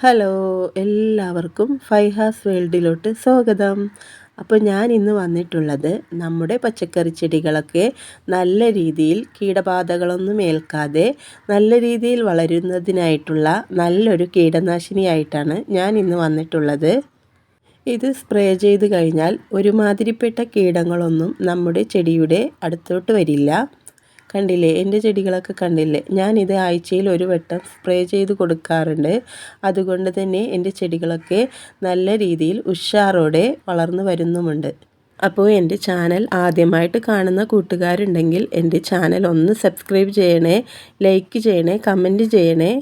Hello എല്ലാവർക്കും ഫൈഹാസ് വേൾഡിലോട്ട് സ്വാഗതം. അപ്പോൾ ഞാൻ ഇന്ന് വന്നിട്ടുള്ളത് നമ്മുടെ പച്ചക്കറി ചെടികളൊക്കെ നല്ല രീതിയിൽ കീടബാധകളൊന്നും ഏൽക്കാതെ നല്ല രീതിയിൽ വളരുന്നതിനായിട്ടുള്ള നല്ലൊരു കീടനാശിനിയായിട്ടാണ് ഞാൻ ഇന്ന് വന്നിട്ടുള്ളത്. ഇത് സ്പ്രേ ചെയ്ത് കഴിഞ്ഞാൽ ഒരുമാതിരിപ്പെട്ട കീടങ്ങളൊന്നും നമ്മുടെ ചെടിയുടെ അടുത്തോട്ട് വരില്ല. കണ്ടില്ലേ? എന്റെ ചെടികളൊക്കെ കണ്ടില്ലേ? ഞാനിത് ആഴ്ചയിൽ ഒരു വട്ടം സ്പ്രേ ചെയ്ത് കൊടുക്കാറുണ്ട്. അതുകൊണ്ട് തന്നെ എന്റെ ചെടികളൊക്കെ നല്ല രീതിയിൽ ഉഷാറോടെ വളർന്നു വരുന്നുമുണ്ട്. അപ്പോൾ എന്റെ ചാനൽ ആദ്യമായിട്ട് കാണുന്ന കൂട്ടുകാരുണ്ടെങ്കിൽ എന്റെ ചാനൽ ഒന്ന് സബ്സ്ക്രൈബ് ചെയ്യണേ ലൈക്ക് ചെയ്യണേ കമന്റ് ചെയ്യണേ.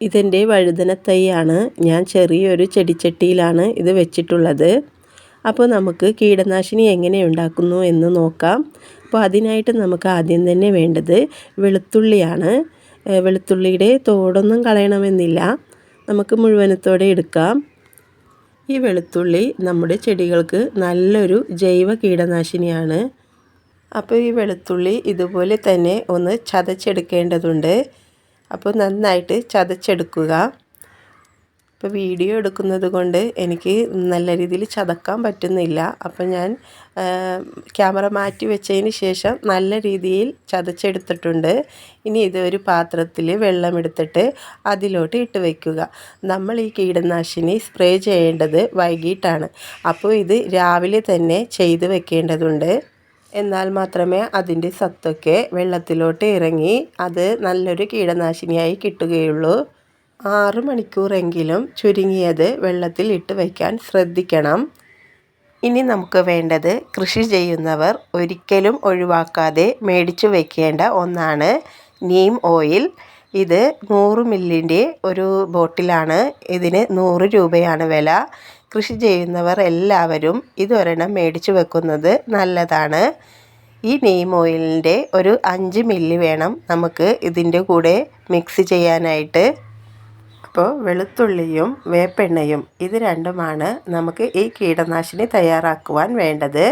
ഇതെന്റെ വഴുതന തൈയാണ് ഞാൻ ചെറിയൊരു ചെടിച്ചട്ടിയിലാണ് ഇത് വെച്ചിട്ടുള്ളത്. അപ്പോൾ നമുക്ക് കീടനാശിനി എങ്ങനെ ഉണ്ടാക്കുന്നു എന്ന് നോക്കാം. അപ്പോൾ അതിനായിട്ട് നമുക്ക് ആദ്യം തന്നെ വേണ്ടത് വെളുത്തുള്ളിയാണ്. വെളുത്തുള്ളിയുടെ തോടൊന്നും കളയണമെന്നില്ല. നമുക്ക് മുഴുവനത്തോടെ എടുക്കാം. ഈ വെളുത്തുള്ളി നമ്മുടെ ചെടികൾക്ക് നല്ലൊരു ജൈവ കീടനാശിനിയാണ്. അപ്പോൾ ഈ വെളുത്തുള്ളി ഇതുപോലെ തന്നെ ഒന്ന് ചതച്ചെടുക്കേണ്ടതുണ്ട്. അപ്പോൾ നന്നായിട്ട് ചതച്ചെടുക്കുക. ഇപ്പോൾ വീഡിയോ എടുക്കുന്നത് കൊണ്ട് എനിക്ക് നല്ല രീതിയിൽ ചതക്കാൻ പറ്റുന്നില്ല. അപ്പം ഞാൻ ക്യാമറ മാറ്റി വെച്ചതിന് ശേഷം നല്ല രീതിയിൽ ചതച്ചെടുത്തിട്ടുണ്ട്. ഇനി ഇത് ഒരു പാത്രത്തിൽ വെള്ളമെടുത്തിട്ട് അതിലോട്ട് ഇട്ട് വയ്ക്കുക നമ്മൾ ഈ കീടനാശിനി സ്പ്രേ ചെയ്യേണ്ടത് വൈകിട്ടാണ്. അപ്പോൾ ഇത് രാവിലെ തന്നെ ചെയ്ത് വെക്കേണ്ടതുണ്ട്. എന്നാൽ മാത്രമേ അതിന്റെ സത്തൊക്കെ വെള്ളത്തിലോട്ട് ഇറങ്ങി അത് നല്ലൊരു കീടനാശിനിയായി കിട്ടുകയുള്ളൂ. ആറ് മണിക്കൂറെങ്കിലും ചുരുങ്ങിയത് വെള്ളത്തിൽ ഇട്ട് വയ്ക്കാൻ ശ്രദ്ധിക്കണം. ഇനി നമുക്ക് വേണ്ടത് കൃഷി ചെയ്യുന്നവർ ഒരിക്കലും ഒഴിവാക്കാതെ മേടിച്ചു വയ്ക്കേണ്ട ഒന്നാണ് നീം ഓയിൽ. ഇത് നൂറ് മില്ലിന്റെ ഒരു ബോട്ടിലാണ്. ഇതിന് നൂറ് രൂപയാണ് വില. കൃഷി ചെയ്യുന്നവർ എല്ലാവരും ഇതൊരെണ്ണം മേടിച്ചു വെക്കുന്നത് നല്ലതാണ്. ഈ നെയ്മ് ഓയിലിന്റെ ഒരു അഞ്ച് മില്ലി വേണം നമുക്ക് ഇതിന്റെ കൂടെ മിക്സ് ചെയ്യാനായിട്ട്. അപ്പോൾ വെളുത്തുള്ളിയും വേപ്പെണ്ണയും. ഇത് രണ്ടുമാണ് നമുക്ക് ഈ കീടനാശിനി തയ്യാറാക്കുവാൻ വേണ്ടത്.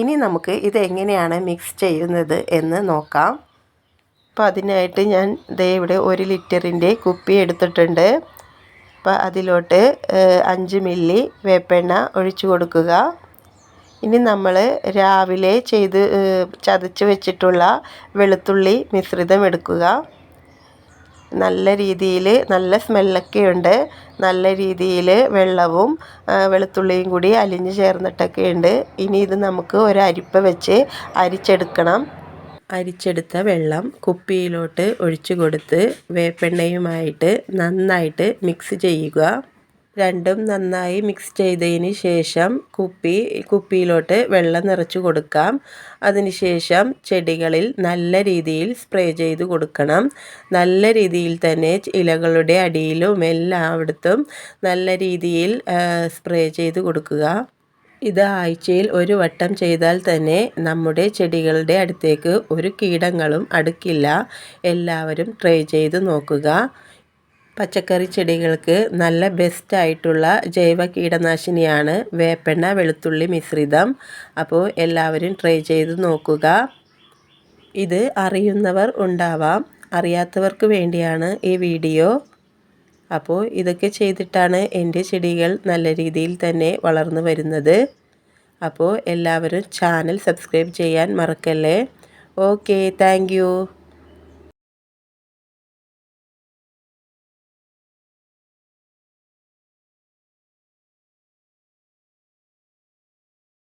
ഇനി നമുക്ക് ഇത് എങ്ങനെയാണ് മിക്സ് ചെയ്യുന്നത് എന്ന് നോക്കാം. അപ്പോൾ അതിനായിട്ട് ഞാൻ ദേ ഇവിടെ ഒരു ലിറ്ററിന്റെ കുപ്പി എടുത്തിട്ടുണ്ട്. അപ്പോൾ അതിലോട്ട് അഞ്ച് മില്ലി വേപ്പെണ്ണ ഒഴിച്ചു കൊടുക്കുക. ഇനി നമ്മൾ രാവിലെ ചെയ്ത് ചതച്ച് വെച്ചിട്ടുള്ള വെളുത്തുള്ളി മിശ്രിതം എടുക്കുക. നല്ല രീതിയിൽ നല്ല സ്മെല്ലൊക്കെ ഉണ്ട് നല്ല രീതിയിൽ വെള്ളവും വെളുത്തുള്ളിയും കൂടി അലിഞ്ഞ് ചേർന്നിട്ടൊക്കെ ഉണ്ട് ഇനി ഇത് നമുക്ക് ഒരു അരിപ്പ വെച്ച് അരിച്ചെടുക്കണം. അരിച്ചെടുത്ത വെള്ളം കുപ്പിയിലോട്ട് ഒഴിച്ചു കൊടുത്ത് വേപ്പെണ്ണയുമായിട്ട് നന്നായിട്ട് മിക്സ് ചെയ്യുക. രണ്ടും നന്നായി മിക്സ് ചെയ്തതിന് ശേഷം കുപ്പി കുപ്പിയിലോട്ട് വെള്ളം നിറച്ച് കൊടുക്കാം. അതിനുശേഷം ചെടികളിൽ നല്ല രീതിയിൽ സ്പ്രേ ചെയ്ത് കൊടുക്കണം. നല്ല രീതിയിൽ തന്നെ ഇലകളുടെ അടിയിലും എല്ലായിടത്തും നല്ല രീതിയിൽ സ്പ്രേ ചെയ്ത് കൊടുക്കുക. ഇത് ആഴ്ചയിൽ ഒരു വട്ടം ചെയ്താൽ തന്നെ നമ്മുടെ ചെടികളുടെ അടുത്തേക്ക് ഒരു കീടങ്ങളും അടുക്കില്ല. എല്ലാവരും ട്രൈ ചെയ്ത് നോക്കുക. പച്ചക്കറി ചെടികൾക്ക് നല്ല ബെസ്റ്റ് ആയിട്ടുള്ള ജൈവ കീടനാശിനിയാണ് വേപ്പെണ്ണ വെളുത്തുള്ളി മിശ്രിതം. അപ്പോൾ എല്ലാവരും ട്രൈ ചെയ്ത് നോക്കുക. ഇത് അറിയുന്നവർ ഉണ്ടാവാം. അറിയാത്തവർക്ക് വേണ്ടിയാണ് ഈ വീഡിയോ അപ്പോൾ ഇതൊക്കെ ചെയ്തിട്ടാണ് എന്റെ ചെടികൾ നല്ല രീതിയിൽ തന്നെ വളർന്നു വരുന്നത്. അപ്പോൾ എല്ലാവരും ചാനൽ സബ്സ്ക്രൈബ് ചെയ്യാൻ മറക്കല്ലേ. Okay thank